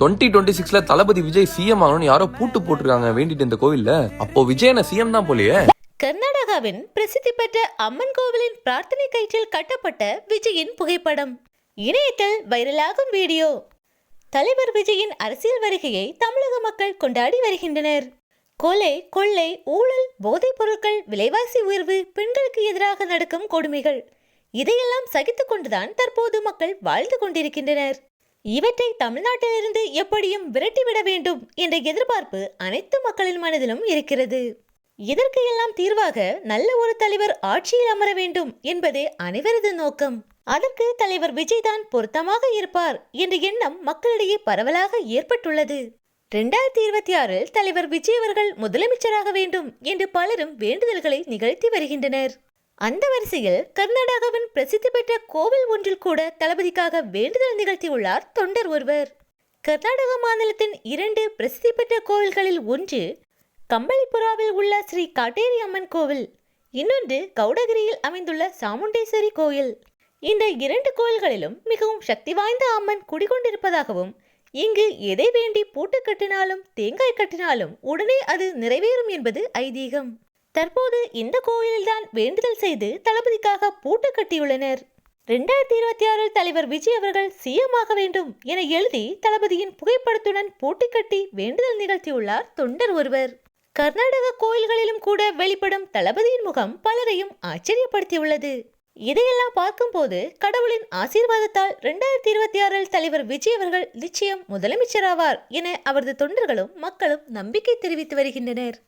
Twenty twenty சிக்ஸ்ல தளபதி Vijay CM ஆகணும்னு யாரோ பூட்டு போட்டிருக்காங்க வேண்டிட்டு இந்த கோவில்ல. அப்போ விஜயன சிஎம் தான் போலியே. கர்நாடகாவின் பிரசித்தி பெற்ற அம்மன் கோவிலின் பிரார்த்தனை கயிற்றில் கட்டப்பட்ட விஜயின் புகைப்படம். இணையத்தில் வைரலாகும் வீடியோ. தலைவர் விஜயின் அரசியல் வருகையை தமிழக மக்கள் கொண்டாடி வருகின்றனர். கொலை கொள்ளை ஊழல் போதைப் பொருட்கள் விலைவாசி உயர்வு பெண்களுக்கு எதிராக நடக்கும் கொடுமைகள். இதையெல்லாம் சகித்துக்கொண்டுதான் தற்போது மக்கள் வாழ்ந்து கொண்டிருக்கின்றனர். இவற்றை தமிழ்நாட்டிலிருந்து எப்படியும் விரட்டிவிட வேண்டும் என்ற எதிர்பார்ப்பு அனைத்து மக்களின் மனதிலும் இருக்கிறது. இதற்கு எல்லாம் தீர்வாக நல்ல ஒரு தலைவர் ஆட்சியில் அமர வேண்டும் என்பதே அனைவரது நோக்கம். அதற்கு தலைவர் விஜய் தான் பொருத்தமாக இருப்பார் என்ற எண்ணம் மக்களிடையே பரவலாக ஏற்பட்டுள்ளது. ரெண்டாயிரத்தி இருபத்தி ஆறில் தலைவர் விஜய் அவர்கள் முதலமைச்சராக வேண்டும் என்று பலரும் வேண்டுதல்களை நிகழ்த்தி வருகின்றனர். அந்த வரிசையில் கர்நாடகாவின் பிரசித்தி பெற்ற கோவில் ஒன்றில் கூட தளபதிக்காக வேண்டுதல் நிகழ்த்தியுள்ளார் தொண்டர் ஒருவர். கர்நாடக மாநிலத்தின் இரண்டு பிரசித்தி பெற்ற கோவில்களில் ஒன்று கம்பளிபுராவில் உள்ள ஸ்ரீ காட்டேரி அம்மன் கோவில் இன்னொன்று கவுடகிரியில் அமைந்துள்ள சாமுண்டேஸ்வரி கோயில். இந்த இரண்டு கோயில்களிலும் மிகவும் சக்தி வாய்ந்த அம்மன் குடிகொண்டிருப்பதாகவும் இங்கு எதை வேண்டி பூட்டு கட்டினாலும் தேங்காய் கட்டினாலும் உடனே அது நிறைவேறும் என்பது ஐதீகம். தற்போது இந்த கோயிலில்தான் வேண்டுதல் செய்து தளபதிக்காக பூட்டு கட்டியுள்ளனர். ரெண்டாயிரத்தி இருபத்தி ஆறில் தலைவர் விஜய் அவர்கள் சிஎம் ஆக வேண்டும் என எழுதி தளபதியின் புகைப்படத்துடன் பூட்டி கட்டி வேண்டுதல் நிகழ்த்தியுள்ளார் தொண்டர் ஒருவர். கர்நாடக கோயில்களிலும் கூட வெளிப்படும் தளபதியின் முகம் பலரையும் ஆச்சரியப்படுத்தியுள்ளது. இதையெல்லாம் பார்க்கும்போது கடவுளின் ஆசீர்வாதத்தால் ரெண்டாயிரத்தி இருபத்தி ஆறில் தலைவர் விஜய் அவர்கள் நிச்சயம் முதலமைச்சராவார் என அவரது தொண்டர்களும் மக்களும் நம்பிக்கை தெரிவித்து வருகின்றனர்.